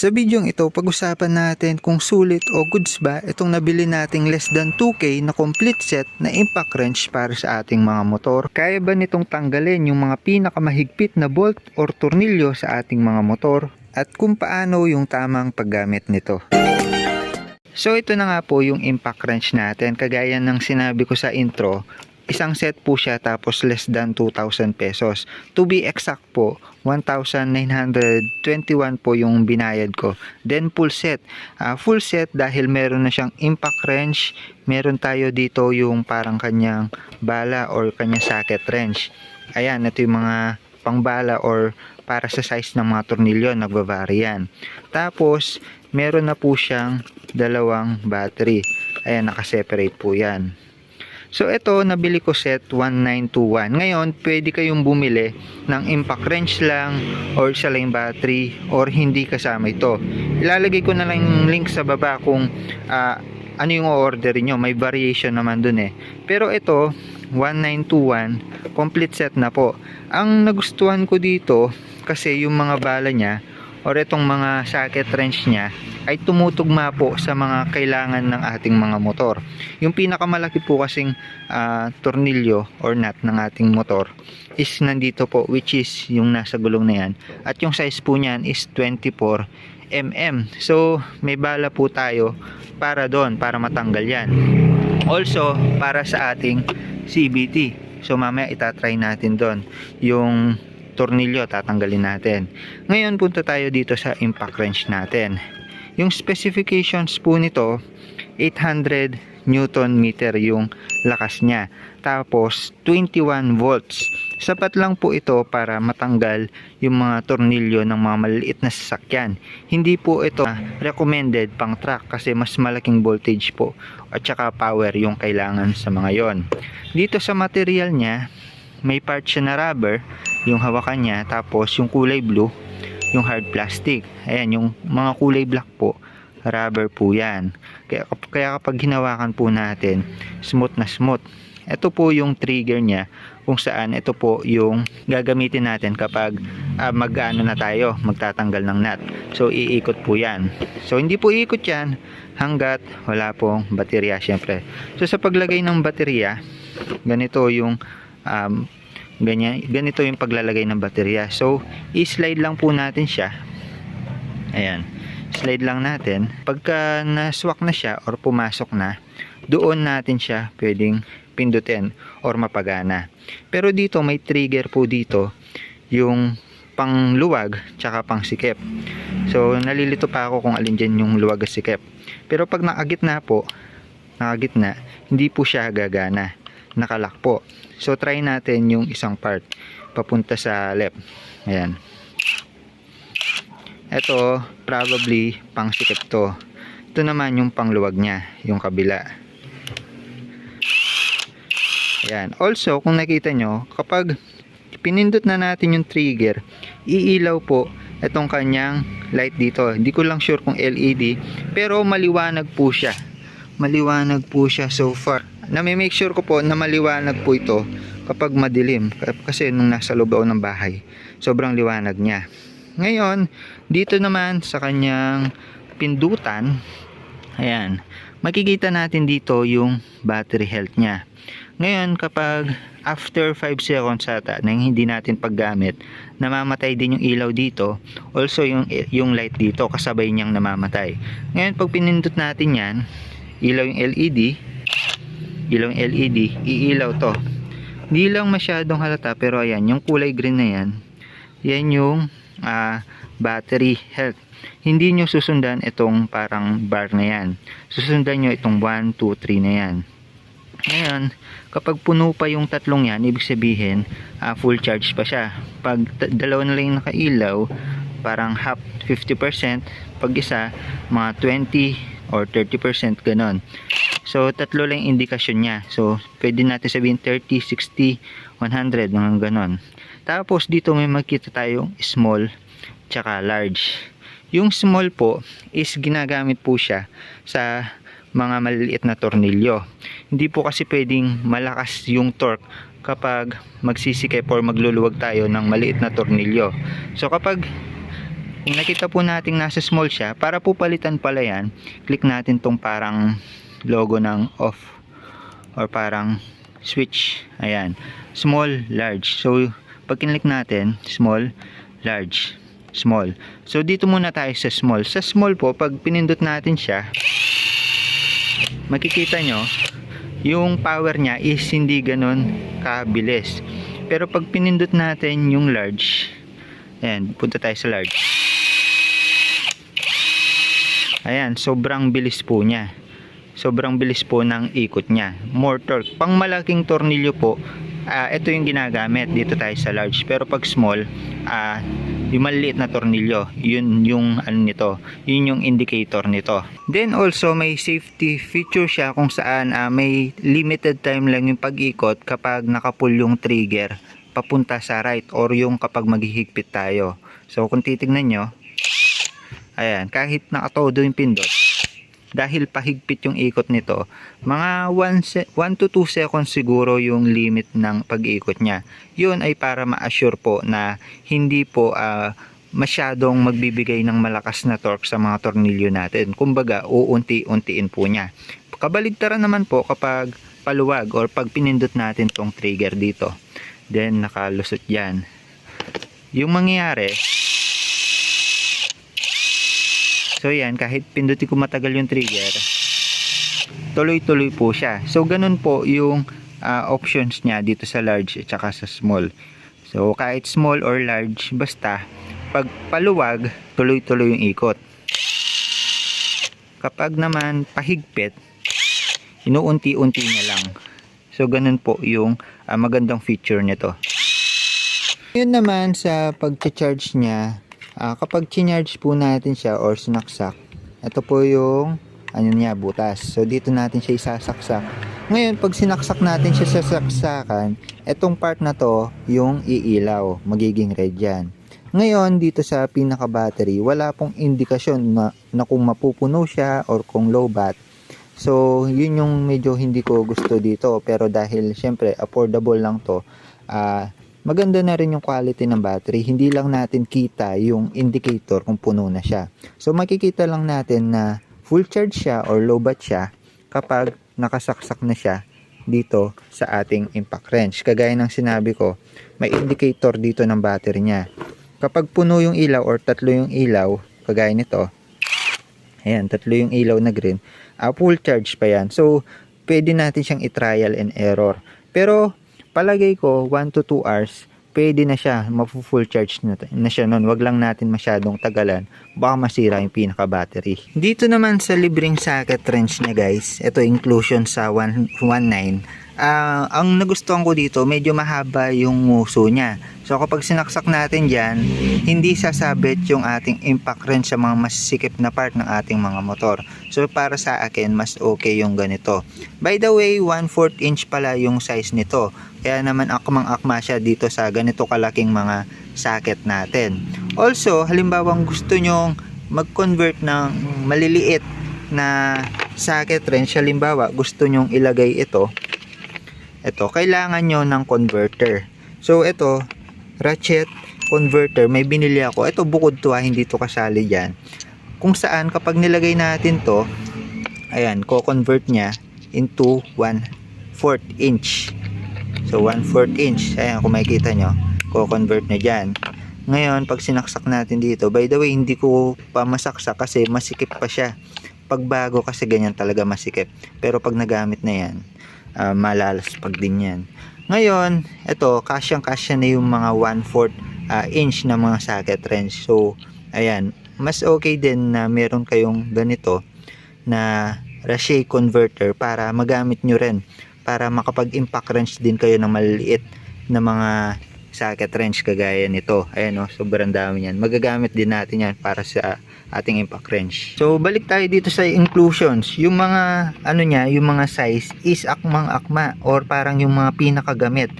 Sa bidyong ito, pag-usapan natin kung sulit o goods ba itong nabili nating less than 2K na complete set na impact wrench para sa ating mga motor. Kaya ba nitong tanggalin yung mga pinakamahigpit na bolt or tornilyo sa ating mga motor? At kung paano yung tamang paggamit nito. So ito na nga po yung impact wrench natin. Kagaya ng sinabi ko sa intro, isang set po siya tapos less than 2,000 pesos. To be exact po, 1,921 po yung binayad ko. Then full set. Ah, full set dahil meron na siyang impact wrench, meron tayo dito yung parang kanyang bala or kanyang socket wrench. Ayan, ito yung mga pangbala or para sa size ng mga tornilyo, nagbavari yan. Tapos, meron na po siyang dalawang battery. Ayan, nakaseparate po yan. So ito, nabili ko set 1921. Ngayon, pwede kayong bumili ng impact wrench lang or isa lang battery or hindi kasama ito. Ilalagay ko na lang yung link sa baba kung ah, ano yung order nyo. May variation naman dun eh. Pero ito, 1921, complete set na po. Ang nagustuhan ko dito, kasi yung mga bala niya or itong mga socket wrench niya ay tumutugma po sa mga kailangan ng ating mga motor. Yung pinakamalaki po kasing ah, tornilyo or nut ng ating motor is nandito po which is yung nasa gulong na yan. At yung size po niyan is 24 mm. So may bala po tayo para doon para matanggal yan. Also para sa ating CBT. So mamaya itatry natin doon yung tornilyo tatanggalin natin. Ngayon punta tayo dito sa impact wrench natin. Yung specifications po nito 800 newton meter yung lakas niya. Tapos 21 volts. Sapat lang po ito para matanggal yung mga tornilyo ng mga maliliit na sasakyan. Hindi po ito recommended pang truck kasi mas malaking voltage po at saka power yung kailangan sa mga yon. Dito sa material niya, may part siya na rubber yung hawakan niya tapos yung kulay blue yung hard plastic. Ayan yung mga kulay black po rubber po yan. Kaya, kaya kapag hinawakan po natin smooth na smooth. Ito po yung trigger niya kung saan ito po yung gagamitin natin kapag uh, mag-ano na tayo magtatanggal ng nut. So iikot po yan. So hindi po iikot yan hanggat wala pong baterya syempre. So sa paglagay ng baterya ganito yung um, ganyan, ganito yung paglalagay ng baterya. So i-slide lang po natin siya. Ayan. Slide lang natin. Pagka naswak na siya or pumasok na doon natin siya pwedeng pindutin or mapagana. Pero dito may trigger po dito yung pangluwag tsaka pang sikip so nalilito pa ako kung alin dyan yung luwag at sikip. Pero pag nakagitna po nakagitna hindi po siya gagana nakalak po. So try natin yung isang part. Papunta sa left. Ayan. Ito probably pang sikip to. Ito naman yung pangluwag niya yung kabila. Ayan. Also kung nakita nyo kapag pinindot na natin yung trigger iilaw po itong kanyang light dito. Hindi ko lang sure kung LED pero maliwanag po siya. Maliwanag po siya so far na may make sure ko po na maliwanag po ito kapag madilim kasi nung nasa loob ako ng bahay sobrang liwanag niya. Ngayon dito naman sa kanyang pindutan ayan makikita natin dito yung battery health niya. Ngayon kapag after 5 seconds ata na hindi natin paggamit namamatay din yung ilaw dito also yung, yung light dito kasabay niyang namamatay. Ngayon pag pinindot natin yan ilaw yung LED ilaw yung LED iilaw to. Hindi lang masyadong halata pero ayan yung kulay green na yan yan yung ah, battery health. Hindi nyo susundan itong parang bar na yan. Susundan nyo itong 1, 2, 3 na yan. Ngayon kapag puno pa yung tatlong yan ibig sabihin ah, full charge pa siya. Pag dalawa na lang nakailaw parang half 50% pag isa mga 20 or 30% ganon So, tatlo lang indikasyon niya. So, pwede natin sabihin 30, 60, 100, mga ganon. Tapos, dito may makita tayong small, tsaka large. Yung small po, is ginagamit po siya sa mga maliliit na tornilyo. Hindi po kasi pwedeng malakas yung torque kapag magsisikip or magluluwag tayo ng maliit na tornilyo. So, kapag Kung nakita po natin nasa small siya, para po palitan pala yan, click natin tong parang logo ng off or parang switch. Ayan. Small, large. So, pag kinlik natin, small, large, small. So, dito muna tayo sa small. Sa small po, pag pinindot natin siya, makikita nyo, yung power niya is hindi ganun kabilis. Pero pag pinindot natin yung large, ayan, punta tayo sa large. Ayan, sobrang bilis po niya. Sobrang bilis po ng ikot niya. More torque. Pang malaking tornilyo po, ah, ito yung ginagamit. Dito tayo sa large. Pero pag small, ah, yung maliit na tornilyo, yun yung ano nito, yun yung indicator nito. Then also may safety feature siya kung saan ah, may limited time lang yung pag-ikot kapag nakapull yung trigger papunta sa right or yung kapag maghihigpit tayo. So kung titignan nyo, ayan, kahit nakatodo yung pindot, dahil pahigpit yung ikot nito, mga 1 to 2 seconds siguro yung limit ng pag-ikot niya. Yun ay para ma-assure po na hindi po ah, masyadong magbibigay ng malakas na torque sa mga tornilyo natin. Kumbaga, uunti-untiin po niya. Kabaligtaran naman po kapag paluwag or pag pinindot natin tong trigger dito. Then, nakalusot yan. Yung mangyayari, So yan, kahit pindutin ko matagal yung trigger, tuloy-tuloy po siya. So ganun po yung ah, options niya dito sa large at saka sa small. So kahit small or large, basta pag paluwag, tuloy-tuloy yung ikot. Kapag naman pahigpit, inuunti-unti niya lang. So ganun po yung ah, magandang feature nito. Yun naman sa pag-charge niya, Ah, kapag chincharge po natin siya or sinaksak, ito po yung ano niya, butas. So, dito natin siya isasaksak. Ngayon, pag sinaksak natin siya sa saksakan, itong part na to, yung iilaw, magiging red yan. Ngayon, dito sa pinaka-battery, wala pong indikasyon na, na kung mapupuno siya or kung low bat. So, yun yung medyo hindi ko gusto dito. Pero dahil, syempre, affordable lang to, ah, maganda na rin yung quality ng battery. Hindi lang natin kita yung indicator kung puno na siya. So makikita lang natin na full charge siya or low bat siya kapag nakasaksak na siya dito sa ating impact wrench. Kagaya ng sinabi ko, may indicator dito ng battery niya. Kapag puno yung ilaw or tatlo yung ilaw, kagaya nito, ayan, tatlo yung ilaw na green, ah, full charge pa yan. So, pwede natin siyang i-trial and error. Pero, palagay ko 1 to 2 hours pwede na siya mafu-full charge na, na siya noon wag lang natin masyadong tagalan. Baka masira yung pinaka battery dito naman sa libreng socket wrench niya guys ito inclusion sa 119 Ah, ang nagustuhan ko dito medyo mahaba yung nguso niya. So kapag sinaksak natin dyan hindi sasabit yung ating impact wrench sa mga masisikip na part ng ating mga motor. So para sa akin mas okay yung ganito. By the way 1 4 inch pala yung size nito kaya naman akmang akma siya dito sa ganito kalaking mga socket natin also halimbawa gusto nyong mag-convert ng maliliit na socket wrench halimbawa gusto nyong ilagay ito ito, kailangan nyo ng converter. So, ito, ratchet converter, may binili ako. Ito, bukod to ha, hindi to kasali dyan. Kung saan, kapag nilagay natin to, ayan, ko-convert niya into 1 4 inch. So, 1 4 inch. Ayan, kung makikita nyo, ko-convert na dyan. Ngayon, pag sinaksak natin dito, by the way, hindi ko pa masaksak kasi masikip pa siya. Pag bago kasi ganyan talaga masikip. Pero pag nagamit na yan, uh, malalaspag din yan. Ngayon, ito, kasyang-kasya na yung mga 1/4 uh, inch na mga socket wrench. So, ayan, mas okay din na meron kayong ganito na Rashay converter para magamit nyo rin para makapag-impact wrench din kayo ng maliliit na mga socket wrench kagaya nito. Ayan o, sobrang dami yan. Magagamit din natin yan para sa ating impact wrench. So, balik tayo dito sa inclusions. Yung mga, ano niya, yung mga size is akmang-akma or parang yung mga pinakagamit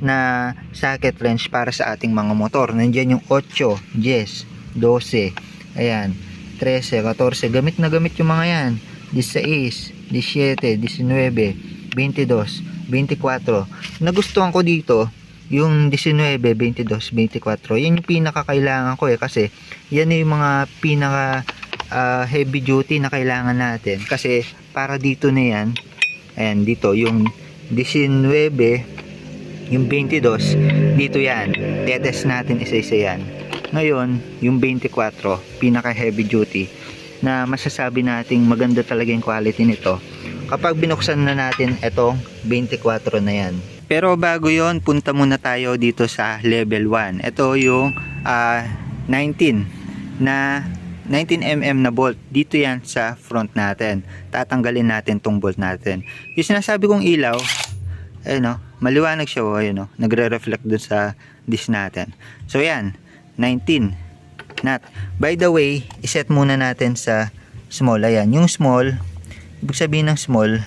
na socket wrench para sa ating mga motor. Nandiyan yung 8, 10, 12, ayan, 13, 14. Gamit na gamit yung mga yan. 16, 17, 19, 22, 24. Nagustuhan ko dito, yung 19, 22, 24, yan yung pinakakailangan ko eh kasi yan yung mga pinaka ah, heavy duty na kailangan natin. Kasi para dito na yan ayan dito yung 19 yung 22 dito yan. Tetest natin isa-isa yan. Ngayon yung 24 pinaka heavy duty na masasabi nating maganda talaga yung quality nito kapag binuksan na natin itong 24 na yan. Pero bago yon punta muna tayo dito sa level 1 ito yung ah, 19 na 19mm na bolt. Dito yan sa front natin. Tatanggalin natin tong bolt natin. Yung sinasabi kong ilaw ayun no? Maliwanag siya oh, ayun no? Nagre-reflect dun sa disc natin. So yan 19 nut. By the way iset muna natin sa small. Ayan yung small ibig sabihin ng small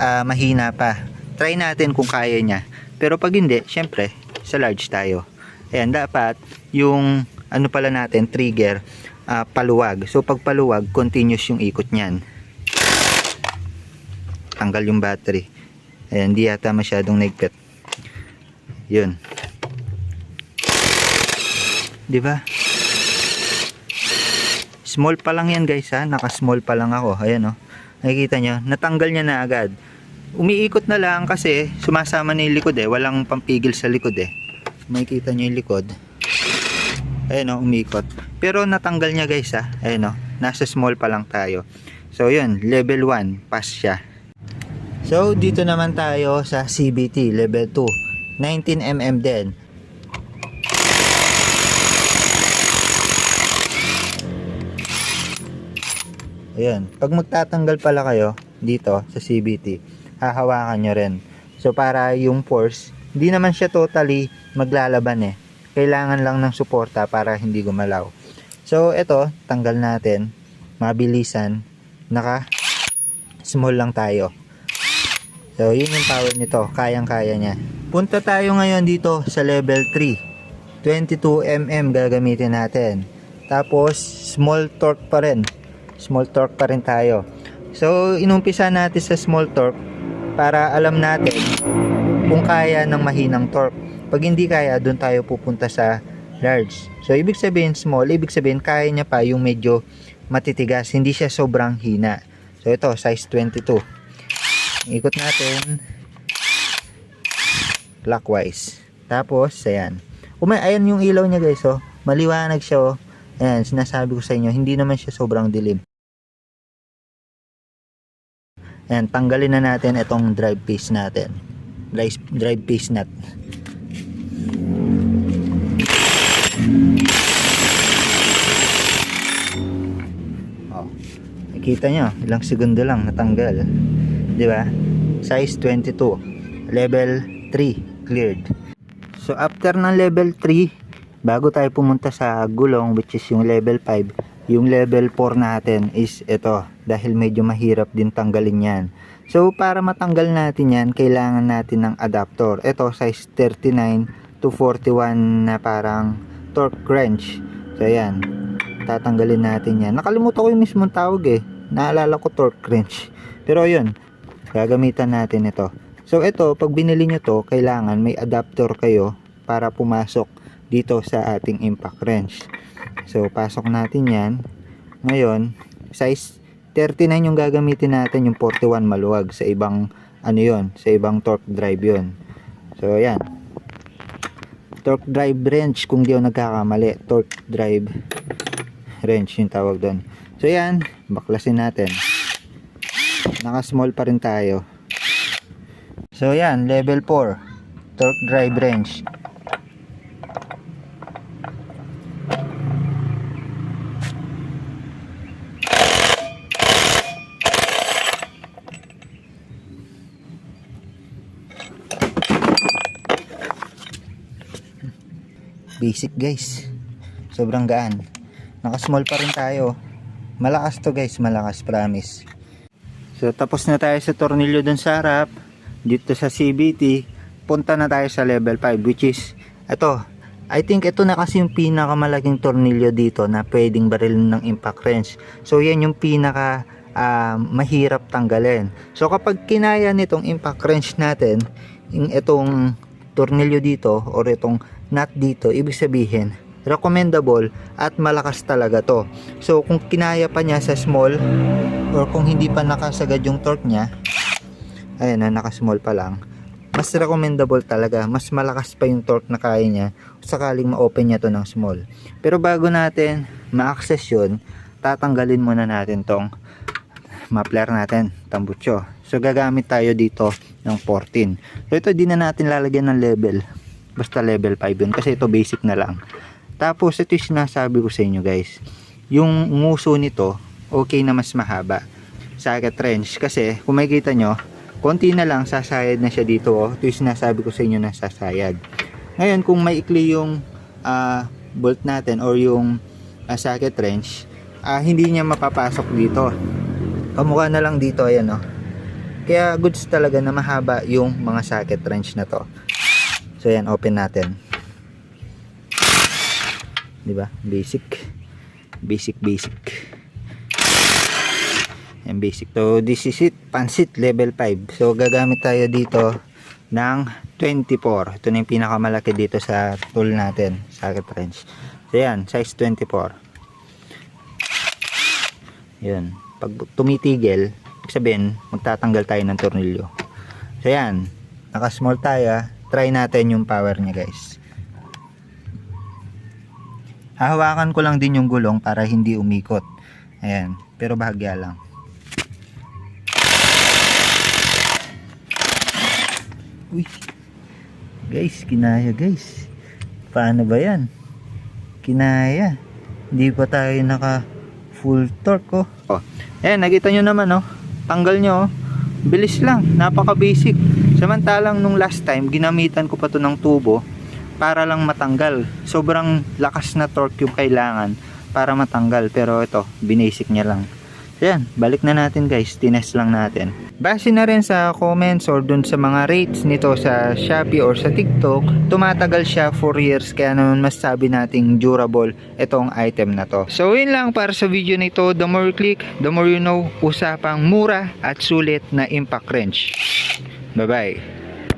ah, mahina pa. Try natin kung kaya niya. Pero pag hindi syempre sa large tayo. Ayan dapat yung ano pala natin trigger ah, paluwag. So pag paluwag continuous yung ikot niyan. Tanggal yung battery. Ayan di yata masyadong naigpit. Yun. Di ba? Small pa lang yan guys ha? Naka small pa lang ako. Ayan oh nakikita nyo natanggal niya na agad. Umiikot na lang kasi sumasama na yung likod eh. Walang pampigil sa likod eh. Makikita nyo yung likod. Ayun o umiikot. Pero natanggal niya guys ha ayun o nasa small pa lang tayo. So yun level 1 pass siya. So dito naman tayo sa CBT level 2 19mm din Ayan. Pag magtatanggal pala kayo dito sa CBT, hahawakan nyo rin. So, para yung force, hindi naman siya totally maglalaban eh. Kailangan lang ng suporta para hindi gumalaw. So, ito, tanggal natin. Mabilisan. Naka small lang tayo. So, yun yung power nito. Kayang-kaya niya. Punta tayo ngayon dito sa level 3. 22mm gagamitin natin. Tapos, small torque pa rin small torque pa rin tayo. So, inumpisa natin sa small torque para alam natin kung kaya ng mahinang torque. Pag hindi kaya, doon tayo pupunta sa large. So, ibig sabihin small, ibig sabihin kaya niya pa yung medyo matitigas. Hindi siya sobrang hina. So, ito, size 22. Ikot natin clockwise. Tapos, ayan. Umay, ayan yung ilaw niya guys, oh. Maliwanag siya, oh. Ayan, sinasabi ko sa inyo, hindi naman siya sobrang dilim. Ayan, tanggalin na natin itong drive piece natin. Drive, drive piece nut. Oh. Nakita nyo, ilang segundo lang natanggal. Di ba? Size 22. Level 3 cleared. So after ng level 3, bago tayo pumunta sa gulong which is yung level 5, yung level 4 natin is ito dahil medyo mahirap din tanggalin yan. So para matanggal natin yan, kailangan natin ng adapter. Ito size 39 to 41 na parang torque wrench. So ayan, tatanggalin natin yan. Nakalimutan ko yung mismong tawag eh. Naalala ko torque wrench. Pero yun, gagamitan natin ito. So ito, pag binili nyo to, kailangan may adapter kayo para pumasok dito sa ating impact wrench. So pasok natin yan. Ngayon, size 39 yung gagamitin natin, yung 41 maluwag sa ibang ano yon, sa ibang torque drive yon. So ayan. Torque drive wrench kung di ako nagkakamali, torque drive wrench yung tawag doon. So ayan, baklasin natin. Naka small pa rin tayo. So yan, level 4. Torque drive wrench. Basic guys. Sobrang gaan. Naka small pa rin tayo. Malakas to guys, malakas promise. So tapos na tayo sa tornilyo dun sa harap. Dito sa CBT, punta na tayo sa level 5 which is ito. I think ito na kasi yung pinakamalaking tornilyo dito na pwedeng barilin ng impact wrench. So yan yung pinaka ah, mahirap tanggalin. So kapag kinaya nitong impact wrench natin, itong tornilyo dito or itong nut dito, ibig sabihin, recommendable at malakas talaga to. So, kung kinaya pa niya sa small or kung hindi pa nakasagad yung torque niya, ayan na, naka-small pa lang, mas recommendable talaga. Mas malakas pa yung torque na kaya niya sakaling ma-open niya to ng small. Pero bago natin ma-access yun, tatanggalin muna natin tong muffler natin, tambucho. So gagamit tayo dito ng 14. So ito di na natin lalagyan ng level. Basta level 5 yun kasi ito basic na lang. Tapos ito yung sinasabi ko sa inyo guys. Yung nguso nito, okay na mas mahaba. Socket wrench kasi kung makikita nyo, konti na lang sasayad na siya dito. Oh. Ito yung sinasabi ko sa inyo na sasayad. Ngayon kung maikli yung ah, bolt natin or yung ah, socket wrench, ah, hindi niya mapapasok dito. Kamukha na lang dito, ayan oh. Kaya goods talaga na mahaba yung mga socket wrench na to. So yan, open natin. 'Di ba? Basic. Basic basic. Yan basic. So this is it, pansit level 5. So gagamit tayo dito ng 24. Ito na yung pinakamalaki dito sa tool natin, socket wrench. So yan, size 24. Yun. Pag tumitigil, ibig sabihin, magtatanggal tayo ng tornilyo. So yan, naka-small tayo. Try natin yung power niya guys. Hahawakan ko lang din yung gulong para hindi umikot. Ayan, pero bahagya lang. Uy. Guys, kinaya guys. Paano ba yan? Kinaya. Hindi pa tayo naka full torque oh. oh. Ayan, nakita nyo naman oh. Tanggal nyo oh. Bilis lang, napaka basic. Samantalang nung last time, ginamitan ko pa to ng tubo para lang matanggal. Sobrang lakas na torque yung kailangan para matanggal. Pero ito, binasic niya lang. So yan, balik na natin guys. Tinest lang natin. Base na rin sa comments or dun sa mga rates nito sa Shopee or sa TikTok, tumatagal siya for years. Kaya naman masasabi nating durable itong item na to. So yun lang para sa video na ito. The more you click, the more you know. Usapang mura at sulit na impact wrench. 拜拜。